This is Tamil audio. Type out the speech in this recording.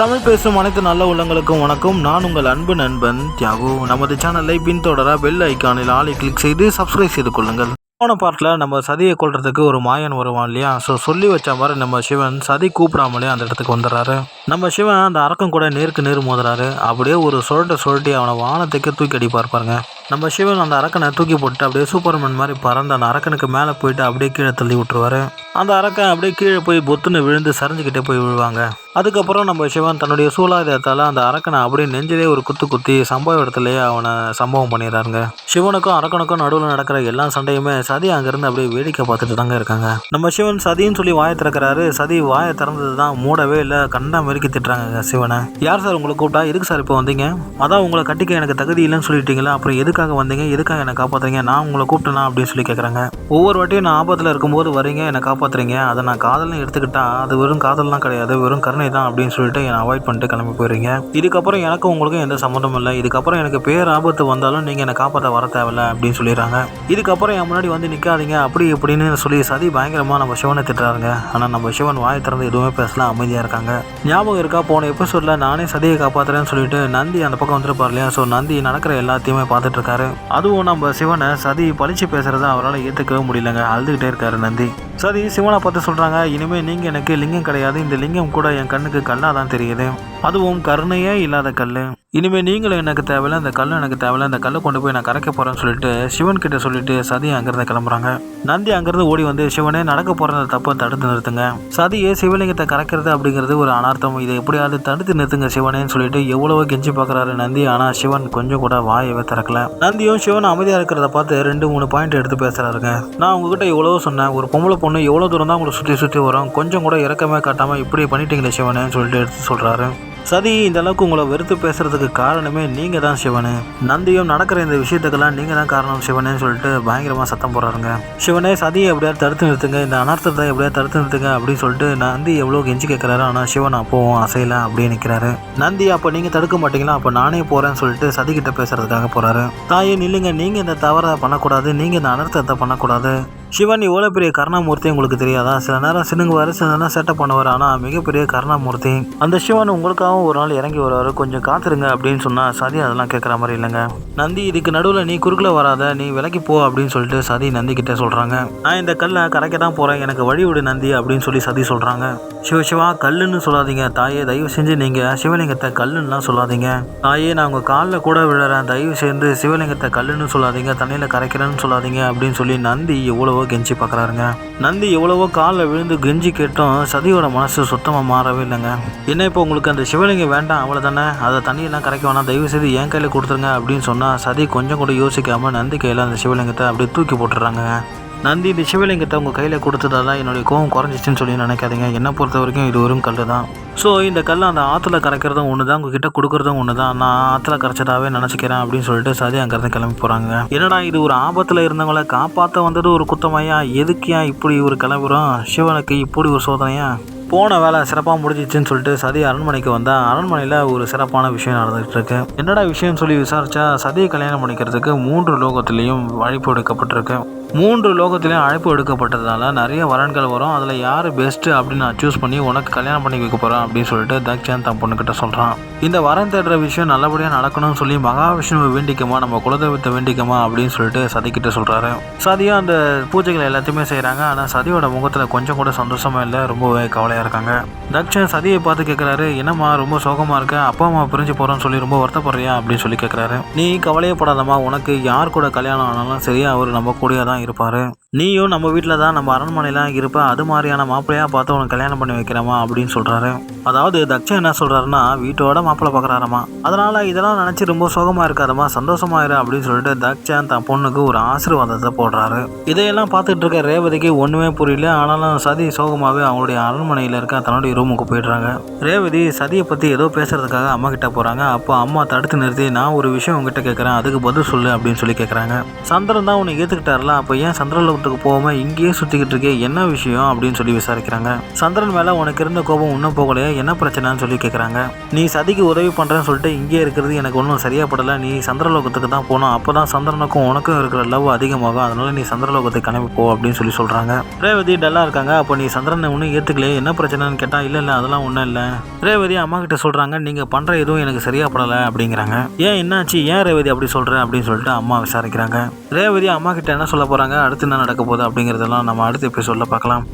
தமிழ் பேசும் அனைத்து நல்ல உள்ளங்களுக்கும் வணக்கம். நான் உங்கள் அன்பு நண்பன் தியாகு. நமது சேனலை பின்தொடர பெல் ஐக்கானில் ஆளை கிளிக் செய்து சப்ஸ்கிரைப் செய்து கொள்ளுங்கள். போன பாட்டில் நம்ம சதியை கொள்றதுக்கு ஒரு மாயன் வருவான் இல்லையா? ஸோ சொல்லி வச்ச மாதிரி நம்ம சிவன் சதி கூப்பிடாமலே அந்த இடத்துக்கு வந்துடுறாரு. நம்ம சிவன் அந்த அரக்கம் கூட நேருக்கு நேர் மோதுறாரு. அப்படியே ஒரு சுரட்டை சுரட்டி அவனை வானத்துக்கு தூக்கி அடிப்பார் பாருங்க. நம்ம சிவன் அந்த அரக்கனை தூக்கி போட்டு அப்படியே சூப்பர்மேன் மாதிரி பறந்து அந்த அரக்கனுக்கு மேலே போயிட்டு அப்படியே கீழே தள்ளி விட்டுருவாரு. அந்த அரக்கன் அப்படியே கீழே போய் பொத்துன்னு விழுந்து சரிஞ்சுக்கிட்டே போய் விழுவாங்க. அதுக்கப்புறம் நம்ம சிவன் தன்னுடைய சூலாயுதத்தால் அந்த அரக்கனை அப்படியே நெஞ்சிலே ஒரு குத்து குத்தி சம்பவ இடத்துலையே அவனை சம்பவம் பண்ணிடுறாருங்க. சிவனுக்கும் அரக்கனுக்கும் நடுவில் நடக்கிற எல்லா சண்டையுமே சதி அங்கேருந்து அப்படியே வேடிக்கை பார்த்துட்டு தாங்க இருக்காங்க. நம்ம சிவன் சதின்னு சொல்லி வாயை திறக்கிறாரு. சதி வாயை திறந்தது தான் மூடவே இல்லை கண்ணா மெருக்கி திட்டுறாங்க சிவனை. யார் சார் உங்களை கூப்பிட்டா? எதுக்கு சார் இப்போ வந்தீங்க? அதான் உங்களை கட்டிக்க எனக்கு தகுதி இல்லைன்னு சொல்லிட்டீங்களா அப்புறம் எதுக்காக வந்தீங்க? எதுக்காக என்னை காப்பாற்றுறீங்க நான் உங்களை கூப்பிட்டேனா அப்படின்னு சொல்லி கேட்குறாங்க ஒவ்வொரு வாட்டியும் நான் ஆபத்தில் இருக்கும்போது வரீங்க என்னை காப்பாற்றுறீங்க அதை நான் காதல்னு எடுத்துக்கிட்டா அது வெறும் காதல்லாம் கிடையாது வெறும் கருணை தான் அப்படின்னு சொல்லிட்டு என்னை அவாய்ட் பண்ணிட்டு கிளம்பி போயிடுறீங்க இதுக்கப்புறம் எனக்கும் உங்களுக்கும் எந்த சம்மந்தமும் இல்லை. இதுக்கப்புறம் எனக்கு பேர் ஆபத்து வந்தாலும் நீங்கள் என்னை காப்பாற்ற வர தேவையில்ல அப்படின்னு சொல்லிடுறாங்க. இதுக்கப்புறம் என் முன்னாடி வந்து நிற்காதீங்க அப்படி இப்படின்னு சொல்லி சதி பயங்கரமாக நம்ம சிவனை திட்டுறாருங்க. ஆனால் நம்ம சிவன் வாய் திறந்து எதுவுமே பேசலாம் அமைதியாக இருக்காங்க. ஞாபகம் இருக்கா? போன எபிசோடில் நானே சதியை காப்பாற்றுறேன்னு சொல்லிட்டு நந்தி அந்த பக்கம் வந்துருப்பார் இல்லையா? ஸோ நந்தி நடக்கிற எல்லாத்தையுமே பார்த்துட்டு இருக்காரு. அதுவும் நம்ம சிவனை சதி பழிச்சு பேசுறத அவரால் ஏற்றுக்கவே முடியலங்க. அழுதுகிட்டே இருக்காரு நந்தி. சரி சிவனை பார்த்து சொல்கிறாங்க இனிமேல் நீங்கள் எனக்கு லிங்கம் கிடையாது. இந்த லிங்கம் கூட என் கண்ணுக்கு கல்லாக தான் தெரியுது. அதுவும் கருணையே இல்லாத கல் இனிமேல் நீங்களும் எனக்கு தேவையில்ல அந்த கல் எனக்கு தேவையில்ல அந்த கல்லை கொண்டு போய் நான் கரைக்க போகிறேன்னு சொல்லிட்டு சிவன் கிட்ட சொல்லிட்டு சதி அங்கேருந்து கிளம்புறாங்க. நந்தி அங்கேருந்து ஓடி வந்து சிவனே நடக்க போகிற தப்பை தடுத்து நிறுத்துங்க. சதியே சிவலிங்கத்தை கரைக்கிறது அப்படிங்கிறது ஒரு அனார்த்தம். இதை எப்படியாவது தடுத்து நிறுத்துங்க சிவனேன்னு சொல்லிட்டு எவ்வளவோ கெஞ்சி பார்க்குறாரு நந்தி. ஆனால் சிவன் கொஞ்சம் கூட வாயவே திறக்கல. நந்தியும் சிவன் அமைதியாக இருக்கிறத பார்த்து ரெண்டு மூணு பாயிண்ட் எடுத்து பேசுகிறாருங்க நான் உங்ககிட்ட எவ்வளோ சொன்னேன். ஒரு பொம்பளை பொண்ணு எவ்வளோ தூரம் தான் உங்களை சுற்றி சுற்றி வரும். கொஞ்சம் கூட இறக்கமே காட்டாமல் இப்படி பண்ணிட்டீங்களே சிவனேன்னு சொல்லிட்டு எடுத்து சொல்கிறாரு சதி இந்த அளவுக்கு உங்களை வெறுத்து பேசுறதுக்கு காரணமே நீங்கள் தான் சிவனு. நந்தியும் நடக்கிற இந்த விஷயத்துக்கெல்லாம் நீங்கள் தான் காரணம் சிவனேன்னு சொல்லிட்டு பயங்கரமாக சத்தம் போடுறாருங்க. சிவனே சதியை எப்படியாவது தடுத்து நிறுத்துங்க இந்த அனர்த்தத்தை எப்படியாவது தடுத்து நிறுத்துங்க அப்படின்னு சொல்லிட்டு நந்தி எவ்வளோ கெஞ்சி கேட்குறாரு ஆனால் சிவன் அப்போவும் அசையில அப்படியே நிற்கிறாரு நந்தி அப்போ நீங்கள் தடுக்க மாட்டீங்களா? அப்போ நானே போகிறேன்னு சொல்லிட்டு சதி கிட்ட பேசுறதுக்காக போகிறாரு தாயே நில்லுங்க நீங்கள் இந்த தவறை பண்ணக்கூடாது நீங்கள் இந்த அனர்த்தத்தை பண்ணக்கூடாது. சிவன் இவ்வளோ பெரிய கருணாமூர்த்தி உங்களுக்கு தெரியாதா? சில நேரம் சினுங்குவார் சில நேரம் செட்டப் பண்ணுவார் ஆனால் மிகப்பெரிய கருணாமூர்த்தி. அந்த சிவன் உங்களுக்காகவும் ஒரு நாள் இறங்கி வருவார். கொஞ்சம் காத்துருங்க அப்படின்னு சொன்னால் சதி அதெல்லாம் கேட்குற மாதிரி இல்லைங்க. நந்தி இதுக்கு நடுவில் நீ குறுக்கில் வராத நீ விலைக்கு போ அப்படின்னு சொல்லிட்டு சதி நந்தி கிட்டே சொல்கிறாங்க நான் இந்த கல்லை கரைக்க தான் போகிறேன் எனக்கு வழி விடு நந்தி அப்படின்னு சொல்லி சதி சொல்கிறாங்க சிவ சிவா கல்லுன்னு சொல்லாதீங்க. தாயே தயவு செஞ்சு நீங்கள் சிவலிங்கத்தை கல்லுன்னுலாம் சொல்லாதீங்க. தாயே நான் உங்கள் காலில் கூட விழுறேன். தயவு சேர்ந்து சிவலிங்கத்தை கல்லுன்னு சொல்லாதீங்க. தண்ணியில் கரைக்கிறேன்னு சொல்லாதீங்க அப்படின்னு சொல்லி நந்தி எவ்வளவோ கெஞ்சி பார்க்குறாருங்க. நந்தி எவ்வளவோ காலில் விழுந்து கெஞ்சி கேட்டும் சதியோட மனசு சுத்தமாக மாறவே இல்லைங்க. என்ன இப்போ உங்களுக்கு அந்த சிவலிங்கம் வேண்டாம் அவ்வளோ தானே அதை தண்ணியெல்லாம் கரைக்க வேணாம். தயவு செய்து என் கையில் கொடுத்துருங்க அப்படின்னு சொன்னால் சதி கொஞ்சம் கூட யோசிக்காமல் நந்தி கையில் அந்த சிவலிங்கத்தை அப்படியே தூக்கி போட்டுறாங்க நந்தி இந்த சிவலிங்கத்தை உங்கள் கையில் கொடுத்ததால என்னுடைய கோவம் குறைஞ்சிச்சின்னு சொல்லி நினைக்காதீங்க. என்னை பொறுத்த வரைக்கும் இது வெறும் கல் தான் ஸோ இந்த கல் அந்த ஆற்றுல கரைக்கிறதும் ஒன்று தான் உங்ககிட்ட கொடுக்குறதும் ஒன்று தான் நான் ஆற்றுல கரைச்சதாவே நினச்சிக்கிறேன் அப்படின்னு சொல்லிட்டு சதி அங்கேருந்து கிளம்பி போகிறாங்க என்னடா இது ஒரு ஆபத்தில் இருந்தவங்கள காப்பாற்ற வந்தது ஒரு குத்தமையா? எதுக்கியா இப்படி ஒரு கிளம்புறோம்? சிவனுக்கு இப்படி ஒரு சோதனையா? போன வேலை சிறப்பாக முடிஞ்சிச்சுன்னு சொல்லிட்டு சதி அரண்மனைக்கு வந்தால் அரண்மனையில் ஒரு சிறப்பான விஷயம் நடந்துகிட்டு இருக்கு என்னடா விஷயம்னு சொல்லி விசாரிச்சா சதியை கல்யாணம் பண்ணிக்கிறதுக்கு மூன்று லோகத்திலையும் அழைப்பு எடுக்கப்பட்டிருக்கு. மூன்று லோகத்திலையும் அழைப்பு எடுக்கப்பட்டதுனால நிறைய வரன்கள் வரும். அதில் யார் பெஸ்ட்டு அப்படின்னு நான் சூஸ் பண்ணி உனக்கு கல்யாணம் பண்ணி வைக்க போகிறேன் அப்படின்னு சொல்லிட்டு தக்ஷன் தன் பொண்ணுக்கிட்ட சொல்கிறான் இந்த வரன் தேடுற விஷயம் நல்லபடியாக நடக்கணும்னு சொல்லி மகாவிஷ்ணுவை வேண்டிக்கமா நம்ம குலதெய்வத்தை வேண்டிக்கமா அப்படின்னு சொல்லிட்டு சதிக்கிட்ட சொல்கிறாரு சதியும் அந்த பூஜைகள் எல்லாத்தையுமே செய்கிறாங்க ஆனால் சதியோட முகத்தில் கொஞ்சம் கூட சந்தோஷமாக இல்லை ரொம்பவே கவலையாக இருக்காங்க. தக்ஷன் சதியை பார்த்து கேட்குறாரு என்னம்மா ரொம்ப சோகமாக இருக்க? அப்பா அம்மா பிரிஞ்சு போகிறோன்னு சொல்லி ரொம்ப வருத்தப்படுறியா? அப்படின்னு சொல்லி கேட்குறாரு நீ கவலையப்படாதம்மா உனக்கு யார் கூட கல்யாணம் ஆனாலும் சரி அவர் நம்ம கூடயே தான் இருப்பார். நீயும் நம்ம வீட்டில் தான் நம்ம அரண்மனையில் இருப்ப அது மாதிரியான மாப்பிள்ளையாக பார்த்து உனக்கு கல்யாணம் பண்ணி வைக்கிறமா அப்படின்னு சொல்கிறாரு அதாவது தக்ஷன் என்ன சொல்கிறாருன்னா வீட்டோட மாப்பிள்ளை பார்க்குறாரம்மா அதனால் இதெல்லாம் நினச்சி ரொம்ப சோகமாக இருக்காதம்மா சந்தோஷமாயிரு அப்படின்னு சொல்லிட்டு தக்ஷன் தன் பொண்ணுக்கு ஒரு ஆசீர்வாதத்தை போடுறாரு. இதையெல்லாம் பார்த்துட்டு இருக்க ரேவதிக்கு ஒன்றுமே புரியல. ஆனாலும் சதி சோகமாகவே அவங்களுடைய அரண்மனையில் இருக்க தன்னுடைய ரூமுக்கு போயிடுறாங்க. ரேவதி சதியை பற்றி ஏதோ பேசுறதுக்காக அம்மா கிட்ட போகிறாங்க அப்போ அம்மா தடுத்து நிறுத்தி நான் ஒரு விஷயம் உங்ககிட்ட கேட்குறேன் அதுக்கு பதில் சொல்லு அப்படின்னு சொல்லி கேட்குறாங்க சந்திரன் தான் உன்னை ஏற்றுக்கிட்டார்ல அப்போ ஏன் சந்திரலோகத்துக்கு போகாமல் இங்கேயே சுற்றிக்கிட்டு இருக்கே? என்ன விஷயம்? அப்படின்னு சொல்லி விசாரிக்கிறாங்க. சந்திரன் மேலே உனக்கு இருந்த கோபம் இன்னும் போகலையே? என்ன பிரச்சனைன்னு சொல்லி கேட்குறாங்க நீ சதிக்கு உதவி பண்ணுறேன்னு சொல்லிட்டு இங்கேயே இருக்கிறது எனக்கு ஒன்றும் சரியாக படலை நீ சந்திரலோகத்துக்கு தான் போகணும். அப்போ தான் சந்திரனுக்கும் உனக்கும் இருக்கிற லவ் அதிகமாகும். அதனால நீ சந்திரலோகத்துக்கு கிளம்பி போ அப்படின்னு சொல்லி சொல்கிறாங்க ரேவதி டல்லாக இருக்காங்க. அப்போ நீ சந்திரனை ஒன்றும் ஏற்றுக்கலையே என்ன பிரச்சனைன்னு கேட்டால் இல்லை இல்லை அதெல்லாம் ஒன்றும் இல்லை. ரேவதி அம்மா கிட்ட சொல்கிறாங்க நீங்கள் பண்ணுற எதுவும் எனக்கு சரியா படலை அப்படிங்கிறாங்க. ஏன் என்னாச்சு? ஏன் ரேவதி அப்படி சொல்கிற அப்படின்னு சொல்லிட்டு அம்மா விசாரிக்கிறாங்க. ரேவதி அம்மா கிட்ட என்ன சொல்ல போகிறாங்க அடுத்து என்ன நடக்க போகுது அப்படிங்கிறதெல்லாம் நம்ம அடுத்த எபிசோடில் பார்க்கலாம்.